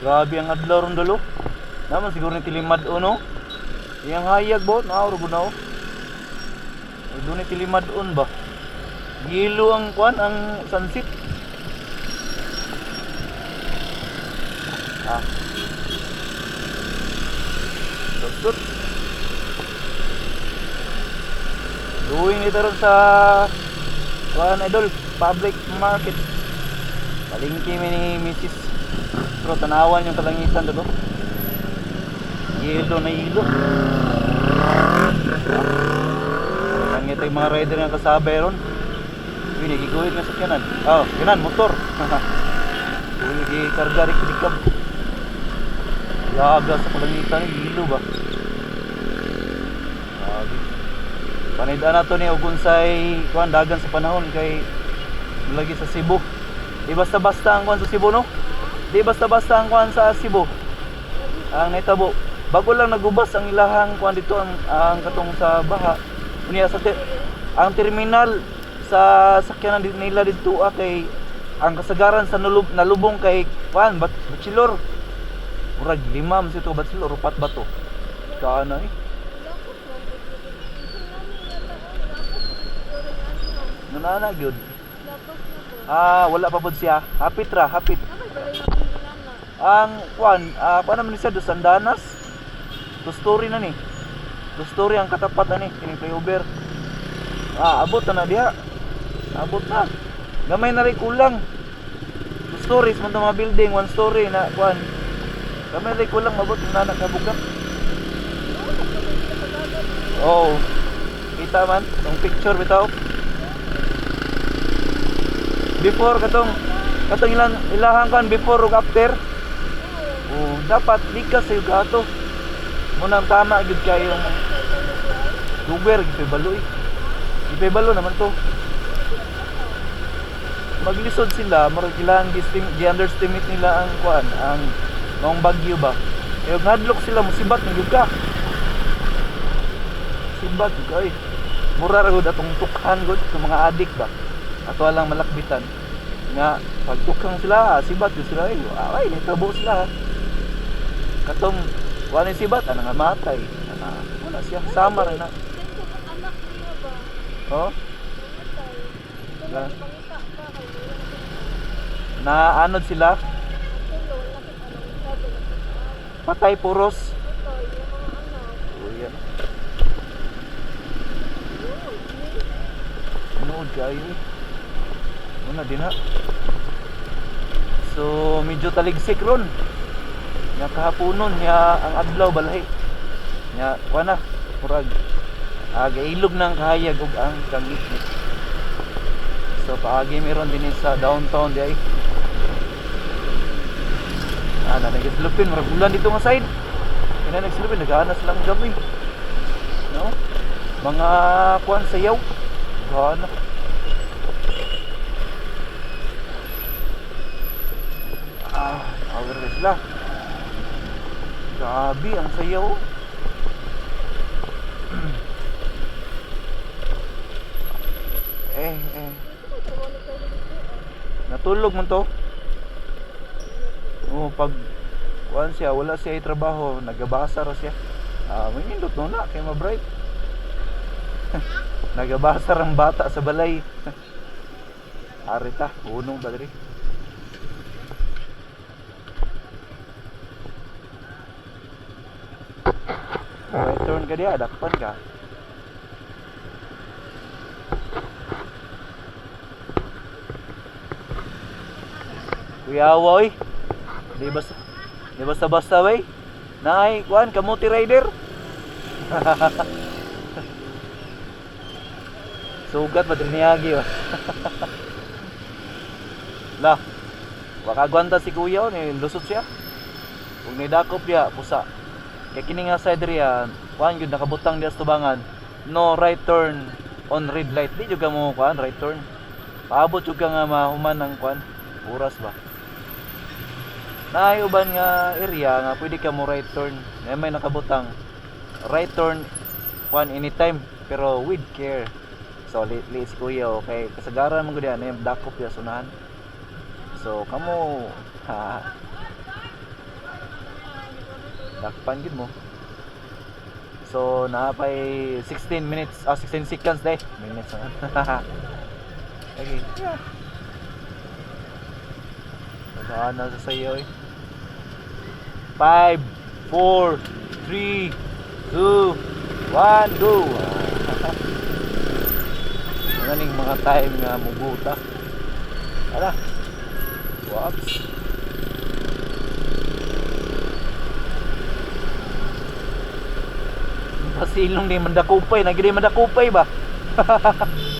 Grabe ang adlaw ron dalo. Naman siguro ni tilimad uno. Yang hayag bo, naawro ko na o. Doon ni tilimad on ba? Gilo ang kwan, ang sunset. Ah. Dot Doing ito ron sa kwan idol, public market. Palingki ni Mrs. Pero tanawan yung kalangitan dito. Yelo na yelo. Langit yung mga rider nga kasabay ron. Uy, nagiguhit na sa kanan. Oh, kanan, motor. Uy, gikarga rin kinikab. Laga sa kalangitan, yelo ba? Grabe. Panidaan na to ni Ugunsay kuan dagan sa panahon kay lagi sa Cebu. Di basta-basta ang kuan sa Cebu no? Di basta-basta ang kuan sa Cebu. Ang naitabo. Bago lang nagubas ang ilahang kuan dito ang, ang katong sa baha. Unya sa ter- ang terminal sa sakyanan nila dito ah, kay ang kasagaran sa nalub, nalubong kay kuan bat bachelor. Murag lima man sito bachelor upat ba to? Kana eh. Nanana gyud. Ah, wala pa pud siya. Hapit ra, hapit. Ang kwan, ah, paano man siya dos Andanas? Two story na ni. Two story ang katapat na ni, kini flyover. Ah, abot na na diha. Abot na. Gamay na rin kulang. Two stories man mga building, one story na kwan. Gamay na rin kulang mabot na na kabugat. Oh. Kita man, tong picture bitaw. Before katong katong ilan ilahang kan before ug after. Oh, dapat likas sa gato. Muna tama gid kayo yung Uber gid baloy. Gid balo naman to. Maglisod sila, murag ilang gi-underestimate nila ang kuan, ang mga bagyo ba. Kaya ngadlok sila musibat ng yuga. Sibat kay. Mura ra gud atong tukhan gud sa mga adik ba. Ato lang malakbitan. Nga pagtukang sila, sibat gud sila ay, ay nitabo sila. Katong wala sibat ana nga matay. Ana, wala siya sama ra na. Oh, Na- na anod sila, patay puros. Oh. Nood kayo eh. Una din ha. So, medyo taligsik ron. Nya kahaponon nya ang adlaw balay. Nya kuana murag aga ilog ng kahayag ug ang kangitnit. So paagi meron din sa downtown di ay. Ah, na nagslupin murag ulan dito nga side. Kina nagslupin nagaana silang gabi. No? Mga kuan sayaw. Gana. Ah, na sila. Grabe, ang sayaw. eh, eh. Natulog mo to. Oh, pag kuan siya, wala siya trabaho, nagabasa ra siya. Ah, may nindot no na kay ma-bright. nagabasa ang bata sa balay. Arita, unong ba Right turn ka diya, dakpan ka. Kuya Awoy, di basta di basta basta way. Nay, kuan kamuti rider. Sugat pa din niyagi ba. La. Waka gwanta si kuya o, ni lusot siya. Kung nidakop niya, pusa. Kaya kini nga side riya, kuan yun nakabutang diya sa. No right turn on red light. Di juga mo kuan right turn. Paabot juga nga mahuman ng kuan. Oras ba? Naay uban nga area nga pwede ka mo right turn. Nga may nakabutang right turn kuan anytime pero with care. So li, li si okay kasagaran mo gud yan yung dakop ya sunahan. So kamo ha Dakpan gid mo. So napay 16 minutes, ah 16 seconds deh. Minutes na. okay. Yeah. Saan na sa sayo eh. 5 4 3 2 1 go. Ano ning mga time nga mubuta. Ala. Whoops. Pasilong ni mandakupay, nagiri mandakupay ba?